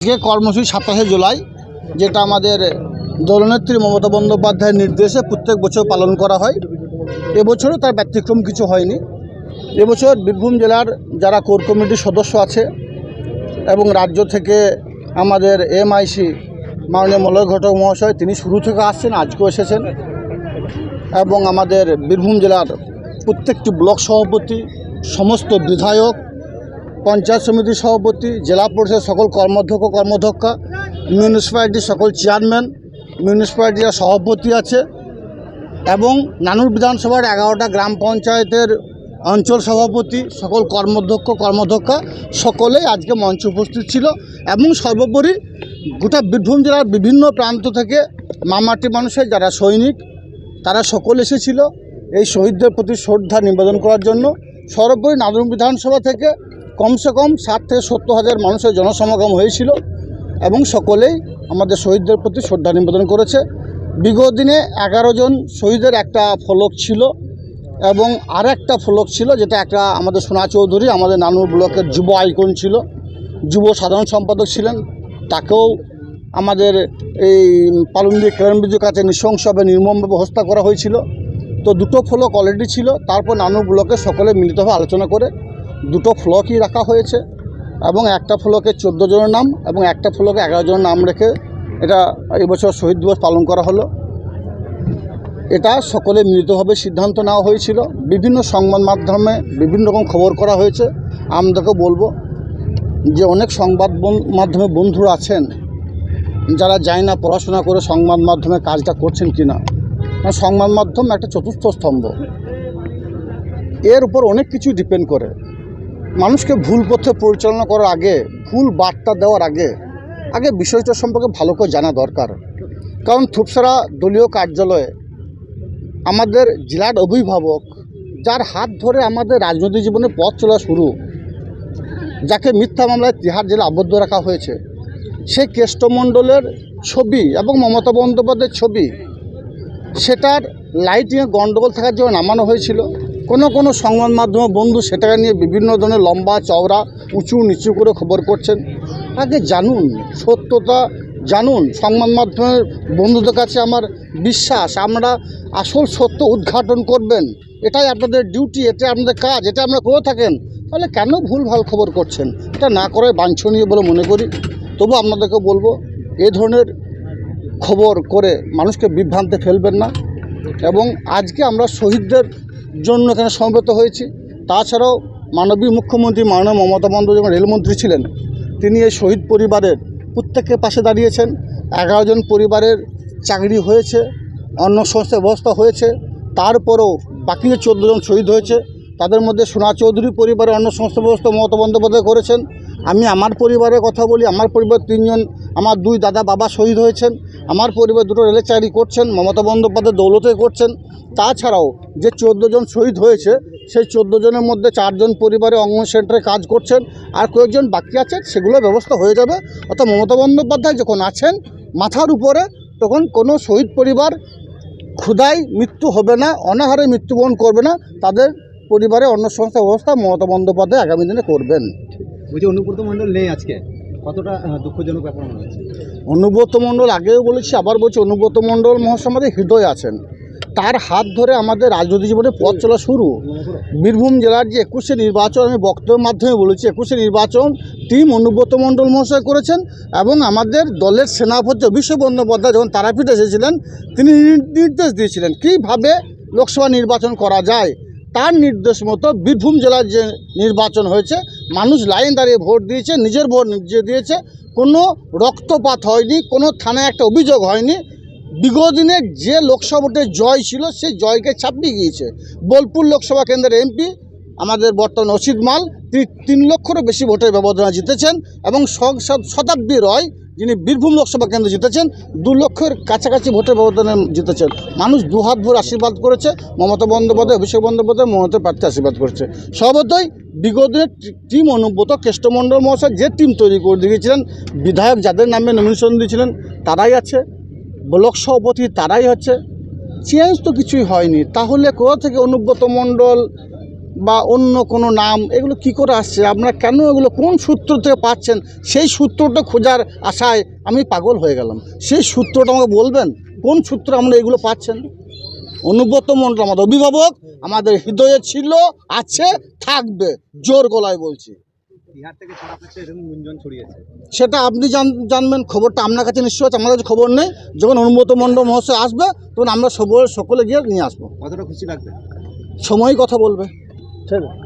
আজকে কর্মসূচি সাতাশে জুলাই, যেটা আমাদের দলনেত্রী মমতা বন্দ্যোপাধ্যায়ের নির্দেশে প্রত্যেক বছর পালন করা হয়। এবছরও তার ব্যতিক্রম কিছু হয়নি। এবছর বীরভূম জেলার যারা কোর কমিটির সদস্য আছে এবং রাজ্য থেকে আমাদের এমআইসি মাননীয় মলয় ঘটক মহাশয়, তিনি শুরু থেকে আসছেন, আজকেও এসেছেন। এবং আমাদের বীরভূম জেলার প্রত্যেকটি ব্লক সভাপতি, সমস্ত বিধায়ক পঞ্চায়েত সমিতির সভাপতি, জেলা পরিষদের সকল কর্মাধ্যক্ষ, কর্মধ্যক্ষা মিউনিসিপ্যালিটির সকল চেয়ারম্যান মিউনিসিপ্যালিটির সভাপতি আছে এবং নানুর বিধানসভার এগারোটা গ্রাম পঞ্চায়েতের অঞ্চল সভাপতি, সকল কর্মধ্যক্ষ, কর্মধ্যক্ষা সকলেই আজকে মঞ্চে উপস্থিত ছিল এবং সর্বোপরি গোটা বীরভূম জেলার বিভিন্ন প্রান্ত থেকে মামাটি মানুষের যারা সৈনিক, তারা সকল এসেছিল। এই শহীদদের প্রতি শ্রদ্ধা নিবেদন করার জন্য সর্বোপরি নাদুর বিধানসভা থেকে কমসে কম ষাট থেকে সত্তর হাজার মানুষের জনসমাগম হয়েছিল এবং সকলেই আমাদের শহীদদের প্রতি শ্রদ্ধা নিবেদন করেছে। বিগত দিনে এগারো জন শহীদের একটা ফলক ছিল এবং আর একটা ফলক ছিল যেটা একটা আমাদের সোনা চৌধুরী, আমাদের নানুর ব্লকের যুব আইকন ছিল। যুব সাধারণ সম্পাদক ছিলেন, তাকেও আমাদের এই পালনদি কেরানবিজুর কাছে নৃশংসভাবে নির্মমভাবে হত্যা করা হয়েছিল। তো দুটো ফলক অলরেডি ছিল, তারপর নানুর ব্লকে সকলে মিলিতভাবে আলোচনা করে দুটো ফ্লকই রাখা হয়েছে এবং একটা ফ্লকে চোদ্দ জনের নাম এবং একটা ফ্লকে এগারো জনের নাম রেখে এটা এবছর শহীদ দিবস পালন করা হলো। এটা সকলে মিলিতভাবে সিদ্ধান্ত নেওয়া হয়েছিল। বিভিন্ন সংবাদ মাধ্যমে বিভিন্ন রকম খবর করা হয়েছে। আমাদেরকে বলব যে অনেক সংবাদ মাধ্যমে বন্ধুরা আছেন। যারা যায় না পড়াশোনা করে সংবাদ মাধ্যমে কাজটা করছেন কি না সংবাদ মাধ্যম একটা চতুর্থ স্তম্ভ। এর উপর অনেক কিছু ডিপেন্ড করে। মানুষকে ভুল পথে পরিচালনা করার আগে, ভুল বার্তা দেওয়ার আগে আগে বিষয়টা সম্পর্কে ভালো করে জানা দরকার। কারণ থুপসারা দলীয় কার্যালয়ে আমাদের জেলার অভিভাবক, যার হাত ধরে আমাদের রাজনৈতিক জীবনে পথ চলা শুরু, যাকে মিথ্যা মামলায় তিহার জেলা আবদ্ধ রাখা হয়েছে সেই কেষ্টমণ্ডলের ছবি এবং মমতা বন্দ্যোপাধ্যায়ের ছবি, সেটার লাইটিংয়ে গণ্ডগোল থাকার জন্য নামানো হয়েছিল। কোনো কোনো সংবাদ মাধ্যম বন্ধু সেটাকে নিয়ে বিভিন্ন ধরনের লম্বা চওড়া, উঁচু নিচু করে খবর করছেন। আগে জানুন, সত্যতা জানুন। সংবাদ মাধ্যমের বন্ধুদের কাছে আমার বিশ্বাস, আমরা আসল সত্য উদ্ঘাটন করবেন। এটাই আপনাদের ডিউটি এটা আপনাদের কাজ এটা আপনারা করে থাকেন। তাহলে কেন ভুল ভালো খবর করছেন? এটা না করে বাঞ্ছনীয় বলে মনে করি। তবু আপনাদেরকে বলব, এ ধরনের খবর করে মানুষকে বিভ্রান্তে ফেলবেন না। এবং আজকে আমরা শহীদদের জন্য এখানে সমবেত হয়েছি। তাছাড়াও মাননীয় মুখ্যমন্ত্রী মাননীয় মমতা বন্দ্যোপাধ্যায় রেলমন্ত্রী ছিলেন, তিনি এই শহীদ পরিবারের প্রত্যেকের পাশে দাঁড়িয়েছেন এগারো জন পরিবারের চাকরি হয়েছে, অন্য সংস্থার ব্যবস্থা হয়েছে, তারপরেও বাকি যে চোদ্দ জন শহীদ হয়েছে, তাদের মধ্যে সোনা চৌধুরী পরিবারের অন্য সংস্থা ব্যবস্থা মমতা বন্দ্যোপাধ্যায় করেছেন। আমি আমার পরিবারের কথা বলি, আমার পরিবার তিনজন, আমার দুই দাদা বাবা শহীদ হয়েছেন। আমার পরিবার দুটো রেলের চাকরি করছেন, মমতা বন্দ্যোপাধ্যায় দৌলতে করছেন। তাছাড়াও যে চোদ্দ জন শহীদ হয়েছে, সেই চোদ্দ জনের মধ্যে চারজন পরিবারে অঙ্গন সেন্টারে কাজ করছেন, আর কয়েকজন বাকি আছে সেগুলোর ব্যবস্থা হয়ে যাবে। অর্থাৎ মমতা বন্দ্যোপাধ্যায় যখন আছেন মাথার উপরে, তখন কোনো শহীদ পরিবার ক্ষুধায় মৃত্যু হবে না, অনাহারে মৃত্যুবরণ করবে না, তাদের পরিবারে অন্য সংস্থা ব্যবস্থা মমতা বন্দ্যোপাধ্যায় আগামী দিনে করবেন। বলছি অনুব্রত মণ্ডল নেই আজকে? কতটা দুঃখজনক ব্যাপার মনে হচ্ছে? অনুব্রত মণ্ডল, আগেও বলেছি, আবার বলছি, অনুব্রত মণ্ডল মহাশয় আমাদের হৃদয় আছেন। তার হাত ধরে আমাদের রাজনৈতিক জীবনে পথ চলা শুরু। বীরভূম জেলার যে একুশে নির্বাচন, আমি বক্তব্যের মাধ্যমে বলেছি, একুশে নির্বাচন টিম অনুব্রত মণ্ডল মহাশয় করেছেন এবং আমাদের দলের সেনাপতি অভিষেক বন্দ্যোপাধ্যায় যখন তারাপীঠে এসেছিলেন, তিনি নির্দেশ দিয়েছিলেন, কীভাবে লোকসভা নির্বাচন করা যায়। তার নির্দেশ মতো বীরভূম জেলার যে নির্বাচন হয়েছে মানুষ লাইন দাঁড়িয়ে ভোট দিয়েছে, নিজের ভোট নিজে দিয়েছে, কোনো রক্তপাত হয়নি, কোনো থানায় একটা অভিযোগ হয়নি। বিগত দিনে যে লোকসভা ভোটে জয় ছিল, সেই জয়কে ছাপিয়ে গিয়েছে। বোলপুর লোকসভা কেন্দ্রের এমপি, আমাদের বর্তমান অসিত মাল, তিনি তিন লক্ষেরও বেশি ভোটের ব্যবধানে জিতেছেন এবং শতাব্দী রয় যিনি বীরভূম লোকসভা কেন্দ্রে জিতেছেন, দু লক্ষের কাছাকাছি ভোটের ব্যবধানে জিতেছেন। মানুষ দু হাত ভোর আশীর্বাদ করেছে, মমতা বন্দ্যোপাধ্যায়, অভিষেক বন্দ্যোপাধ্যায়, মমতা প্রার্থী আশীর্বাদ করেছে। সর্বতই বিগত টিম অনুব্রত কেষ্টমণ্ডল মহাশয় যে টিম তৈরি করে দিয়েছিলেন, বিধায়ক যাদের নামে নমিনেশন দিয়েছিলেন, তারাই আছে। ব্লক সভাপতি তারাই হচ্ছে। চেঞ্জ তো কিছুই হয়নি। তাহলে কোথা থেকে অনুব্রত মণ্ডল বা অন্য কোনো নাম, এগুলো কি করে আসছে? আপনারা কেন এগুলো কোন সূত্র থেকে পাচ্ছেন? সেই সূত্রটা খোঁজার আশায় আমি পাগল হয়ে গেলাম। সেই সূত্রটা আমাকে বলবেন? কোন সূত্রে আমরা এগুলো পাচ্ছেন? অনুব্রত মন্ডল আমাদের অভিভাবক আমাদের হৃদয়ে ছিল আছে থাকবে। জোর গলায় বলছি। সেটা আপনি জানবেন খবরটা আপনার কাছে নিশ্চয় আছে আমাদের কাছে খবর নেই। যখন অনুব্রত মন্ডল মহাশয় আসবে তখন আমরা সকলে সকলে গিয়ে নিয়ে আসব। কতটা খুশি লাগবে? সময় কথা বলবে।